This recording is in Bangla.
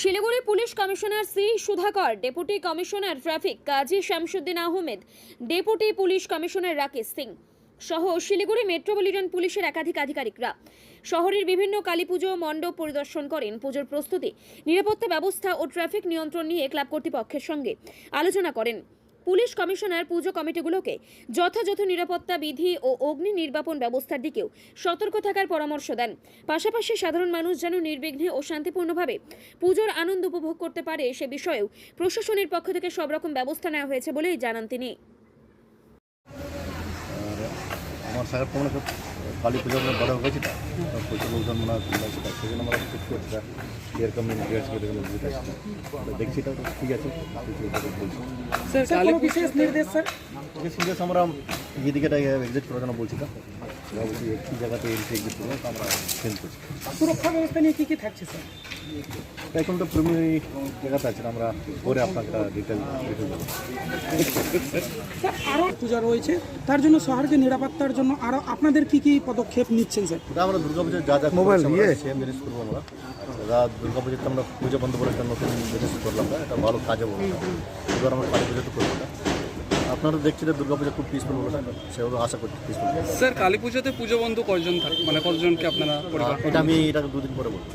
Siliguri police commissioner C Sudhakar, deputy commissioner traffic Kazi Shamsuddin Ahmed, deputy police commissioner Rakesh Singh সহ শিলিগুড়ি মেট্রোপলিটন পুলিশের একাধিক আধিকারিকরা। শহরের বিভিন্ন কালীপুজো মণ্ডপ পরিদর্শন করেন। পুজোর প্রস্তুতি, নিরাপত্তা ব্যবস্থা ও ট্রাফিক নিয়ন্ত্রণ নিয়ে ক্লাব কর্তৃপক্ষের সঙ্গে আলোচনা করেন। পুলিশ কমিশনার, পুজো কমিটিগুলোকে যথাযথ নিরাপত্তা বিধি ও অগ্নি নির্বাপন ব্যবস্থার দিকেও সতর্ক থাকার পরামর্শ দেন। পাশাপাশি সাধারণ মানুষ যেন নির্বিঘ্নে ও শান্তিপূর্ণভাবে পুজোর আনন্দ উপভোগ করতে পারে সে বিষয়েও প্রশাসনের পক্ষ থেকে সব রকম ব্যবস্থা নেওয়া হয়েছে বলেই জানান তিনি। কালী পুজো মানে বড় হয়েছে তো তো প্রচুর লোকজন মানে তো সেই জন্য আমরা ঠিক করছি এরকম গ্যাস করে গেলে বুঝতে পারছি দেখছি তো ঠিক আছে স্যার বিশেষ নির্দেশ স্যার? ঠিক সিরিয়াস আমরা এদিকে এক্সিট করার জন্য বলছি তো। বলছি একটি জায়গাতে এন্ট্রি এক্সিট করব তো আমরা চেঞ্জ করছি সুরক্ষা ব্যবস্থা নিয়ে কি কি থাকছে স্যার? এখন তো প্রিমিনারি জায়গাতে আছে আমরা পরে আপনাকে ডিটেল ডিটেল দেবো। আরও পূজা রয়েছে। তার জন্য শহরকে নিরাপত্তার জন্য আরও আপনাদের কি কি পদক্ষেপ নিচ্ছেন স্যার? আমরা দুর্গাপুজোর যা যা মোবাইল নিয়ে? সেম জিনিস করব আমরা। যা দুর্গাপুজোতে আমরা পুজো বন্ধ করে একটা নতুন জিনিস করলাম না এটা ভালো কাজে বলব এবার আমরা কালী পুজোতে করব না। আপনারা দেখছি যে দুর্গাপুজো খুব পিসফুল বলে সেভাবে আশা করছি পিসফুল স্যার কালী পুজোতে পুজো বন্ধু কয়জন থাকে মানে কতজনকে আপনারা এটা আমি এটা দুদিন পরে বলব।